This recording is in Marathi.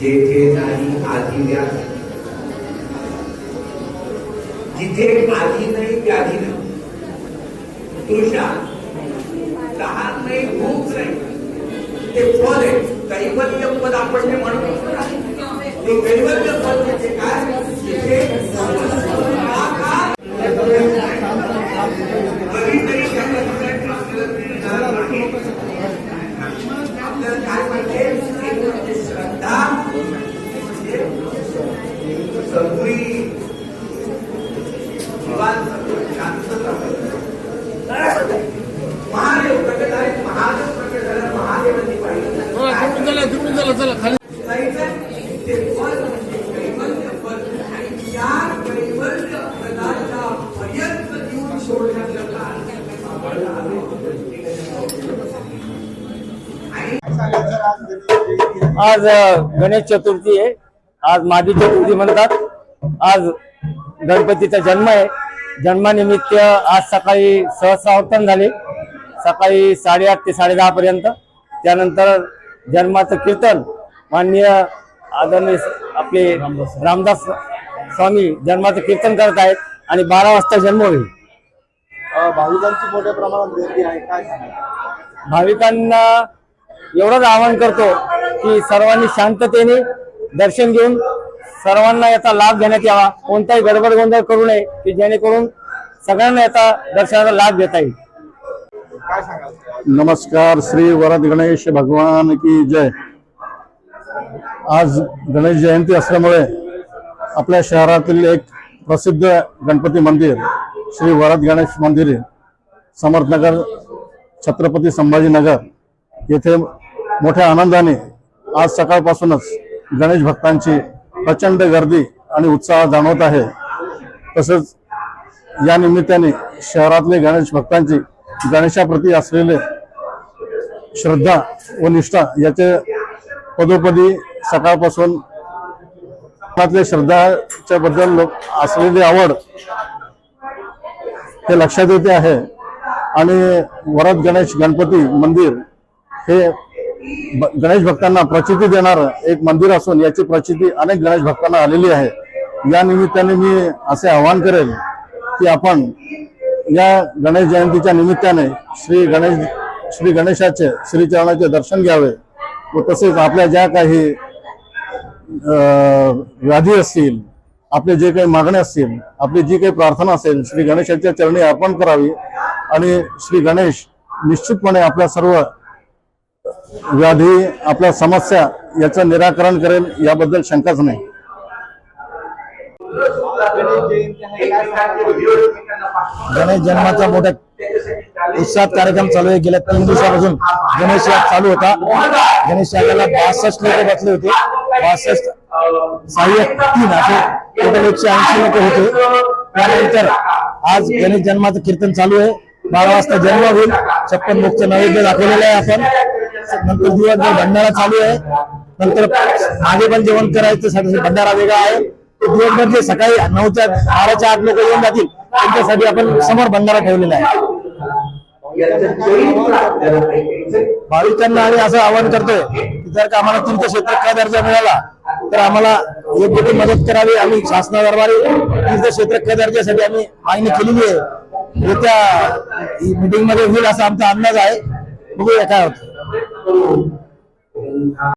जेथे नाही आधी व्याधी जिथे आधी नाही व्याधी नाही. तुषा लहान नाही भूक नाही. ते फल आहे कैवल्य पद आपण जे म्हणतो ते कैवल्य पद म्हणजे काय? महादेव प्रकट महादेव प्रकट झाला महादेवांनी ते फल म्हणजे कैवल्य फल आणि त्या कैवल्य फलाच्या पर्यंत जीवन सोडण्याचं कारण आपण आलो. आज गणेश चतुर्थी आहे. आज मादी चतुर्थी म्हणतात. आज गणपतीचा जन्म आहे. जन्मानिमित्त आज सकाळी सहस्रावर्तन झाले. सकाळी साडेआठ ते साडेदहा पर्यंत. त्यानंतर जन्माचं कीर्तन माननीय आदरणीय आपले रामदास स्वामी जन्माचं कीर्तन करत आहेत आणि बारा वाजता जन्म होईल. भाविकांची मोठ्या प्रमाणात गर्दी आहे. काय भाविकांना एवढंच आवाहन करतो की सर्वांनी शांततेने दर्शन घेऊन सर्वांना याचा लाभ घेण्यात यावा. कोणताही गडबड गोंधळ करू नये की जेणेकरून सगळ्यांना याचा दर्शनाचा लाभ घेता येईल. काय सांगाल? नमस्कार श्री वरद गणेश भगवान की जय. आज गणेश जयंती असल्यामुळे आपल्या शहरातील एक प्रसिद्ध गणपती मंदिर श्री वरद गणेश मंदिर समर्थनगर छत्रपती संभाजीनगर येथे मोठ्या आनंदाने आज सकाळपासूनच गणेश भक्तांची प्रचंड गर्दी आणि उत्साह जाणवत आहे. तसंच या निमित्ताने शहरातले गणेश भक्तांची गणेशाप्रती असलेले श्रद्धा व निष्ठा याचे पदोपदी सकाळपासून मनातले श्रद्धाच्या बद्दल लोक असलेली आवड हे लक्षात येते आहे. आणि वरद गणेश गणपती मंदिर हे गणेश भक्तांना प्रचिती देणारं एक मंदिर असून याची प्रचिती अनेक गणेश भक्तांना आलेली आहे. या निमित्ताने मी असे आवाहन करेल की आपण या गणेश जयंतीच्या निमित्ताने श्री गणेश श्री गणेशाचे श्रीचरणाचे दर्शन घ्यावे व तसेच आपल्या ज्या काही व्याधी असतील आपले जे काही मागण्या असतील आपली जी काही प्रार्थना असेल श्री गणेशाच्या चरणी अर्पण करावी आणि श्री गणेश निश्चितपणे आपल्या सर्व व्याधी आपल्या समस्या याचं निराकरण करेल याबद्दल शंकाच नाही. गणेश जन्माचा मोठ्या उत्साहात कार्यक्रम चालू आहे. गेल्या तीन दिवसापासून गणेश याग चालू होता. गणेश यागाला बासष्ट लोक बसले होते. बासष्ट सहाय्यक तीन असे टोटल एकशे ऐंशी लोक होते. त्यानंतर आज गणेश जन्माचं कीर्तन चालू आहे. बारा वाजता जन्म होईल. छप्पन मुखचं नैवेद्य दाखवलेलं आहे आपण. नंतर दिवसभर भंडारा चालू आहे. नंतर मागे पण जेवण करायचं साठी भंडारा वेगळा आहे. दिवसभर जे सकाळी नऊच्या बाराच्या आठ लोक येऊन जातील त्यांच्यासाठी आपण समोर भंडारा ठेवलेला आहे. भाविकांना आम्ही असं आवाहन करतोय की जर का आम्हाला तीर्थक्षेत्र का दर्जा मिळाला तर आम्हाला योग्य ती मदत करावी. आम्ही शासनादरबारी तीर्थक्षेत्र क दर्जासाठी आम्ही मागणी केलेली आहे. येत्या मीटिंगमध्ये होईल असा आमचा अंदाज आहे. बघूया काय होतं. করুন।